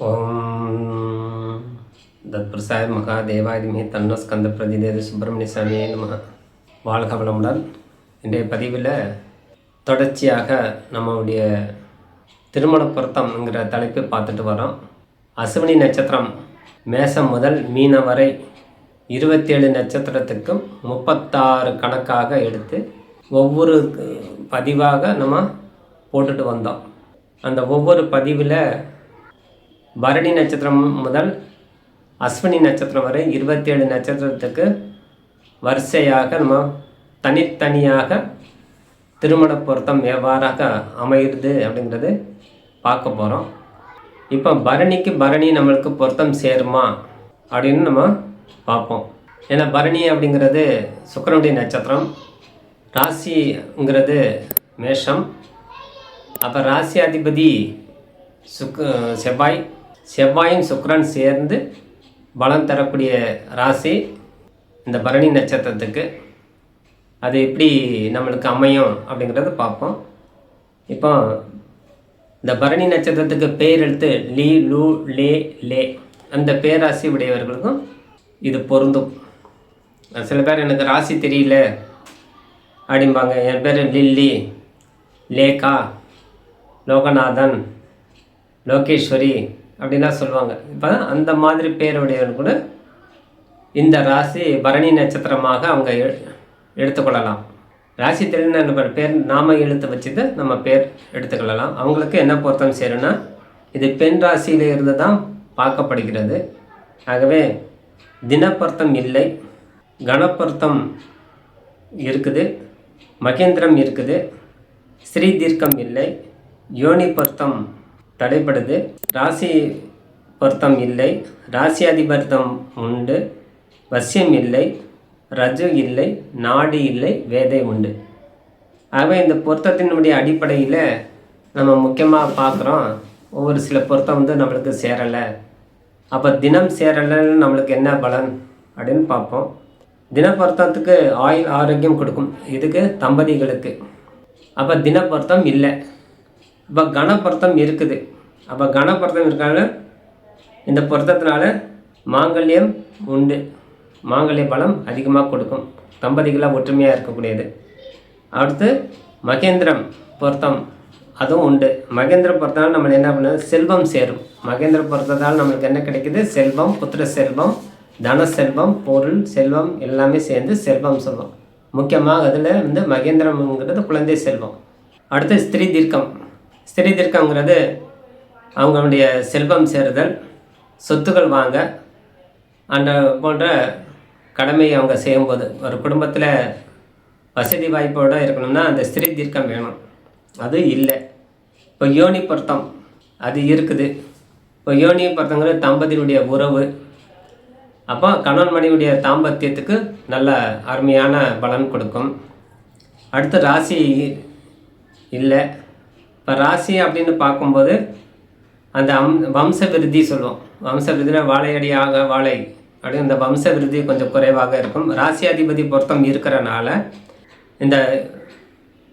ஓம் தத்பிரசாய மகாதேவாதிமே தன்னோ ஸ்கந்த பிரதிதேத சுப்பிரமணிய சாமியே நம வாழ்க வளமுடன் இன்றைய பதிவில் தொடர்ச்சியாக நம்மளுடைய திருமண பொருத்தம்ங்கிற தலைப்பு பார்த்துட்டு வரோம். அசுவினி நட்சத்திரம் மேசம் முதல் மீன வரை இருபத்தேழு நட்சத்திரத்துக்கும் முப்பத்தாறு கணக்காக எடுத்து ஒவ்வொரு பதிவாக நம்ம போட்டுட்டு வந்தோம். அந்த ஒவ்வொரு பதிவில் பரணி நட்சத்திரம் முதல் அஸ்வினி நட்சத்திரம் வரை இருபத்தேழு நட்சத்திரத்துக்கு வரிசையாக நம்ம தனித்தனியாக திருமண பொருத்தம் எவ்வாறாக அமைகிறது அப்படிங்கிறது பார்க்க போகிறோம் இப்போ பரணிக்கு பரணி நம்மளுக்கு பொருத்தம் சேருமா அப்படின்னு நம்ம பார்ப்போம். ஏன்னா பரணி அப்படிங்கிறது சுக்கரனுடைய நட்சத்திரம் ராசிங்கிறது மேஷம். அப்போ ராசி அதிபதி சுக்கு செவ்வாய் செவ்வாயும் சுக்ரன் சேர்ந்து பலம் தரக்கூடிய ராசி இந்த பரணி நட்சத்திரத்துக்கு. அது எப்படி நம்மளுக்கு அமையும் அப்படிங்கிறத பார்ப்போம். இப்போ இந்த பரணி நட்சத்திரத்துக்கு பேர் எழுத்து லீ லூ லே லே. அந்த பேராசி உடையவர்களுக்கும் இது பொருந்தும். சில பேர் எனக்கு ராசி தெரியல அப்படிம்பாங்க. என் பேர் லில்லி லேகா லோகநாதன் லோகேஸ்வரி அப்படின்லாம் சொல்லுவாங்க. இப்போ அந்த மாதிரி பேருடையவன் கூட இந்த ராசி பரணி நட்சத்திரமாக அவங்க எ- எடுத்துக்கொள்ளலாம். ராசி தெரிந்த பேர் நாம எழுத்து வச்சுட்டு நம்ம பேர் எடுத்துக்கொள்ளலாம். அவங்களுக்கு என்ன பொருத்தம் சேரும்னா இது பெண் ராசியில இருந்து தான் பார்க்கப்படுகிறது. ஆகவே தினப்பொருத்தம் இல்லை. கணப்பொருத்தம் இருக்குது. மகேந்திரம் இருக்குது. ஸ்ரீ தீர்க்கம் இல்லை. யோனி பொருத்தம் தடைப்படுது ராசி பொருத்தம் இல்லை. ராசியாதிபர்த்தம் உண்டு. வசியம் இல்லை. ரஜு இல்லை. நாடு இல்லை. வேதை உண்டு. ஆகவே இந்த பொருத்தத்தினுடைய அடிப்படையில் நம்ம முக்கியமாக பார்க்குறோம். ஒவ்வொரு சில பொருத்தம் வந்து நம்மளுக்கு சேரலை. அப்போ தினம் சேரலைன்னு நம்மளுக்கு என்ன பலன் அப்படின்னு பார்ப்போம். தின பொருத்தத்துக்கு ஆயுள் ஆரோக்கியம் கொடுக்கும். இதுக்கு தம்பதிகளுக்கு. அப்போ தின பொருத்தம் இல்லை. இப்போ கணப்பொருத்தம் இருக்குது. அப்போ கணப்பொருத்தம் இருக்கால இந்த பொருத்தத்தினால மாங்கல்யம் உண்டு. மாங்கல்ய பலம் அதிகமாக கொடுக்கும். தம்பதிகளாக ஒற்றுமையாக இருக்கக்கூடியது. அடுத்து மகேந்திரம் பொருத்தம் அதுவும் உண்டு. மகேந்திர பொருத்தால் நம்ம என்ன பண்ணுது? செல்வம் சேரும். மகேந்திர பொருத்தத்தால் நம்மளுக்கு என்ன கிடைக்குது? செல்வம் புத்திர செல்வம் தன செல்வம் பொருள் செல்வம் எல்லாமே சேர்ந்து செல்வம் சொல்லுவோம். முக்கியமாக அதில் வந்து மகேந்திரம்ங்கிறது குழந்தை செல்வம். அடுத்து ஸ்திரீ தீர்க்கம். ஸ்திரீ தீர்க்கங்கிறது அவங்களுடைய செல்வம் சேருதல் சொத்துக்கள் வாங்க அந்த போன்ற கடமையை அவங்க செய்யும்போது ஒரு குடும்பத்தில் வசதி வாய்ப்போடு இருக்கணும்னா அந்த ஸ்திரீ தீர்க்கம் வேணும். அது இல்லை. இப்போ யோனி பொருத்தம் அது இருக்குது. இப்போ யோனி பொருத்தங்கிறது தம்பதியினுடைய உறவு. அப்போ கணவன் மனைவியுடைய தாம்பத்தியத்துக்கு நல்ல அருமையான பலன் கொடுக்கும். அடுத்து ராசி இல்லை. இப்போ ராசி அப்படின்னு பார்க்கும்போது அந்த அம் வம்ச விருத்தி சொல்லுவோம். வம்ச விருதியில் வாழையடியாக வாழை. அப்படின்னு இந்த வம்ச விருத்தி கொஞ்சம் குறைவாக இருக்கும். ராசியாதிபதி பொருத்தம் இருக்கிறனால இந்த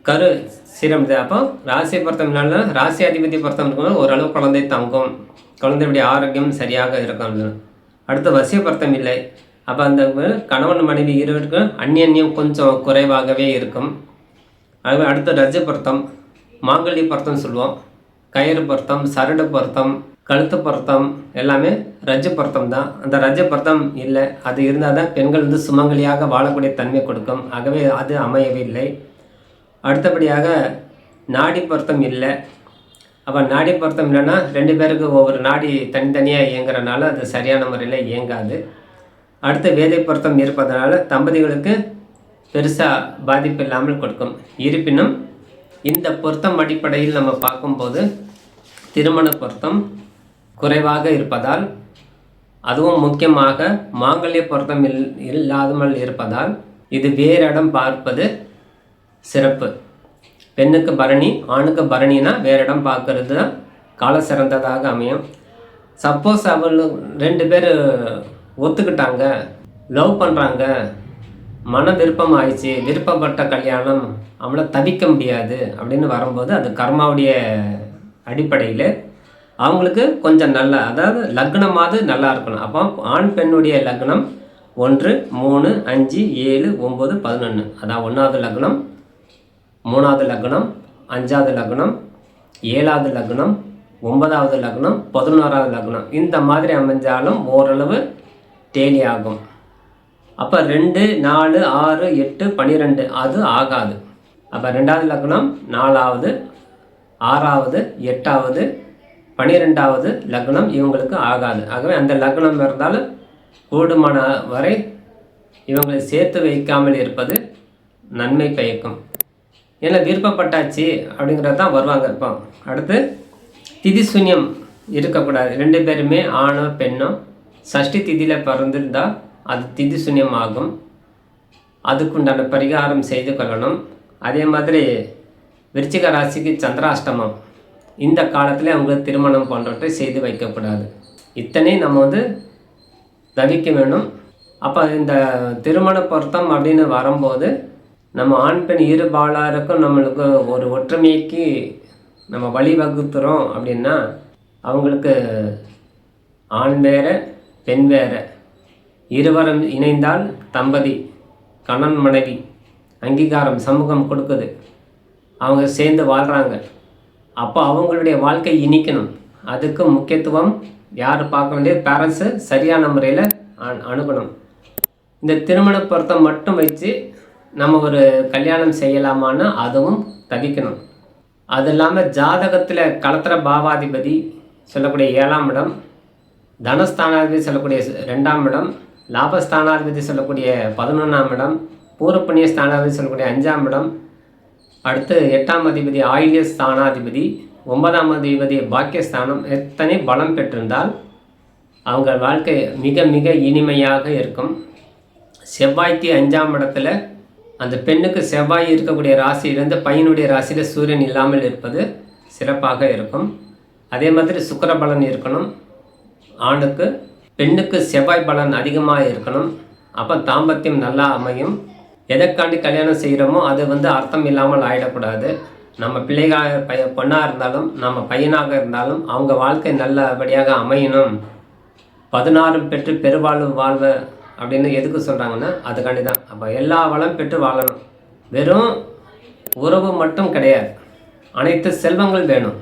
கரு சீரம் அப்போ ராசி பொருத்தம் ராசி அதிபதி பொருத்தம் இருக்கும்போது ஓரளவு குழந்தை தங்கும். குழந்தையுடைய ஆரோக்கியம் சரியாக இருக்கும். அடுத்து வசிய பொருத்தம் இல்லை. அப்போ அந்த கணவன் மனைவி இருவருக்கும் அந்நியன்யம் கொஞ்சம் குறைவாகவே இருக்கும். அது அடுத்து ரஜ பொருத்தம் மாங்கல்ய பொருத்தம் சொல்லுவோம். கயிறு பொருத்தம் சரடு பொருத்தம் கழுத்து பொருத்தம் எல்லாமே ரஜ பொருத்தம் தான். அந்த ரஜ பொருத்தம் இல்லை அது இருந்தால் தான் பெண்கள் வந்து சுமங்கலியாக வாழக்கூடிய தன்மை கொடுக்கும். ஆகவே அது அமையவில்லை அடுத்தபடியாக நாடி பொருத்தம் இல்லை. அப்போ நாடி பொருத்தம் இல்லைன்னா ரெண்டு பேருக்கு ஒவ்வொரு நாடி தனித்தனியாக இயங்குறனால அது சரியான முறையில் இயங்காது. அடுத்து வேதை பொருத்தம் இருப்பதனால தம்பதிகளுக்கு பெருசாக பாதிப்பு இல்லாமல் கொடுக்கும். இருப்பினும் இந்த பொருத்தம் அடிப்படையில் நம்ம பார்க்கும்போது திருமண பொருத்தம் குறைவாக இருப்பதால் அதுவும் முக்கியமாக மாங்கல்ய பொருத்தம் இல் இல்லாமல் இருப்பதால் இது வேறு இடம் பார்ப்பது சிறப்பு. பெண்ணுக்கு பரணி ஆணுக்கு பரணினா வேறு இடம் பார்க்கறது தான் கால சிறந்ததாக அமையும். சப்போஸ் அவள் ரெண்டு பேர் ஒத்துக்கிட்டாங்க லவ் பண்ணுறாங்க மன விருப்பம் ஆயிடுச்சு விருப்பப்பட்ட கல்யாணம் அவளை தவிக்க முடியாது அப்படின்னு வரும்போது அது கர்மாவுடைய அடிப்படையில் அவங்களுக்கு கொஞ்சம் நல்ல அதாவது லக்னமாவது நல்லா இருக்கணும். அப்போ ஆண் பெண்ணுடைய லக்னம் ஒன்று மூணு அஞ்சு ஏழு ஒம்பது பதினொன்று அதான் ஒன்றாவது லக்னம் மூணாவது லக்னம் அஞ்சாவது லக்னம் ஏழாவது லக்னம் ஒன்பதாவது லக்னம் பதினோராவது லக்னம். இந்த மாதிரி அமைஞ்சாலும் ஓரளவு டேலி ஆகும். அப்போ ரெண்டு நாலு ஆறு எட்டு பன்னிரெண்டு அது ஆகாது. அப்போ ரெண்டாவது லக்னம் நாலாவது ஆறாவது எட்டாவது பன்னிரெண்டாவது லக்னம் இவங்களுக்கு ஆகாது. ஆகவே அந்த லக்னம் இருந்தாலும் கூடுமான வரை இவங்களை சேர்த்து வைக்காமல் இருப்பது நன்மை பயக்கும். ஏன்னா விருப்பப்பட்டாச்சு அப்படிங்கிறது தான் வருவாங்க இருப்போம் அடுத்து திதி சூன்யம் இருக்கக்கூடாது. ரெண்டு பேருமே ஆணோ பெண்ணோ சஷ்டி திதியில் பிறந்திருந்தால் அது திதி சூன்யம் ஆகும் அதுக்குண்டான பரிகாரம் செய்து கொள்ளணும். அதே மாதிரி விருச்சிக ராசிக்கு சந்திராஷ்டமம். இந்த காலத்தில் அவங்களுக்கு திருமணம் போன்றவற்றை செய்து வைக்கக்கூடாது. இத்தனை நம்ம வந்து தவிக்க வேணும். அப்போ இந்த திருமண பொருத்தம் அப்படின்னு வரும்போது நம்ம ஆண் பெண் இருபாலாருக்கும் நம்மளுக்கு ஒரு ஒற்றுமைக்கு நம்ம வழிவகுத்துறோம் அப்படின்னா அவங்களுக்கு ஆண் வேற பெண் வேறு. இருவரும் இணைந்தால் தம்பதி கணவன் மனைவி அங்கீகாரம் சமூகம் கொடுக்குது. அவங்க சேர்ந்து வாழ்கிறாங்க அப்போ அவங்களுடைய வாழ்க்கை இனிக்கணும். அதுக்கு முக்கியத்துவம் யார் பார்க்க வேண்டியது? பேரண்ட்ஸு சரியான முறையில் அணுகணும். இந்த திருமண பொருத்தம் மட்டும் வச்சு நம்ம ஒரு கல்யாணம் செய்யலாமான்னா அதுவும் தவிக்கணும். அது இல்லாமல் ஜாதகத்தில் கலத்திர பாவாதிபதி சொல்லக்கூடிய ஏழாம் இடம் தனஸ்தானாதிபதி சொல்லக்கூடிய ரெண்டாம் இடம் லாபஸ்தானாதிபதி சொல்லக்கூடிய பதினொன்றாம் இடம் பூரப்புண்ணிய ஸ்தானாதிபதி சொல்லக்கூடிய அஞ்சாம் இடம். அடுத்து எட்டாம் அதிபதி ஆயுள்ய ஸ்தானாதிபதி ஒன்பதாம் அதிபதி பாக்கியஸ்தானம். எத்தனை பலம் பெற்றிருந்தால் அவங்க வாழ்க்கை மிக மிக இனிமையாக இருக்கும். செவ்வாய்க்கு அஞ்சாம் இடத்துல அந்த பெண்ணுக்கு செவ்வாய் இருக்கக்கூடிய ராசியிலிருந்து பையனுடைய ராசியில் சூரியன் இல்லாமல் இருப்பது சிறப்பாக இருக்கும். அதே மாதிரி சுக்கர பலன் இருக்கணும். ஆணுக்கு பெண்ணுக்கு செவ்வாய் பலன் அதிகமாக இருக்கணும். அப்போ தாம்பத்தியம் நல்லா அமையும். எதற்காண்டி கல்யாணம் செய்கிறோமோ அது வந்து அர்த்தம் இல்லாமல் ஆகிடக்கூடாது நம்ம பிள்ளைகளாக பைய பொண்ணாக இருந்தாலும் நம்ம பையனாக இருந்தாலும் அவங்க வாழ்க்கை நல்லபடியாக அமையணும். பதினாறு பெற்று பெருவாழ்வு வாழ்வ அப்படின்னு எதுக்கு சொல்கிறாங்கன்னா அதுக்காண்டி தான். அப்போ எல்லா வளம் பெற்று வாழணும். வெறும் உறவு மட்டும் கிடையாது. அனைத்து செல்வங்கள் வேணும்.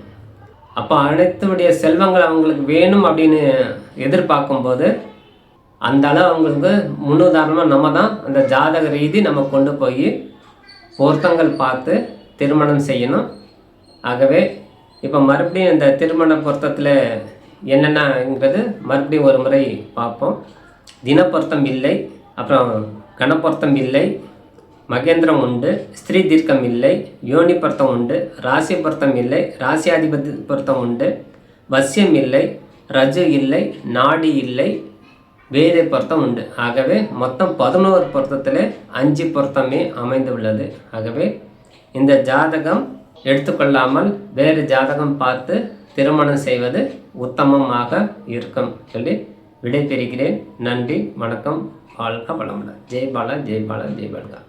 அப்போ அனைத்துடைய செல்வங்கள் அவங்களுக்கு வேணும் அப்படின்னு எதிர்பார்க்கும்போது அந்த அளவு அவங்களுக்கு முன்னுதாரணமாக நம்ம தான் அந்த ஜாதக ரீதி நம்ம கொண்டு போய் பொருத்தங்கள் பார்த்து திருமணம் செய்யணும். ஆகவே இப்போ மறுபடியும் இந்த திருமண பொருத்தத்தில் என்னென்னங்கிறது மறுபடியும் ஒரு முறை பார்ப்போம். தினப்பொருத்தம் இல்லை அப்புறம் கணப்பொருத்தம் இல்லை மகேந்திரம் உண்டு ஸ்திரீ தீர்க்கம் இல்லை யோனி பொருத்தம் உண்டு ராசி பொருத்தம் இல்லை ராசியாதிபதி பொருத்தம் உண்டு வசியம் இல்லை ரஜு இல்லை நாடி இல்லை வேறு பொருத்தம் உண்டு. ஆகவே மொத்தம் பதினோரு பொருத்தத்தில் அஞ்சு பொருத்தமே அமைந்து உள்ளது ஆகவே இந்த ஜாதகம் எடுத்துக்கொள்ளாமல் வேறு ஜாதகம் பார்த்து திருமணம் செய்வது உத்தமமாக இருக்கும் சொல்லி விடை பெறுகிறேன் நன்றி வணக்கம் வாழ்க வளமுடன். ஜெய் பாலா ஜெய் பாலா ஜெய் பாலா.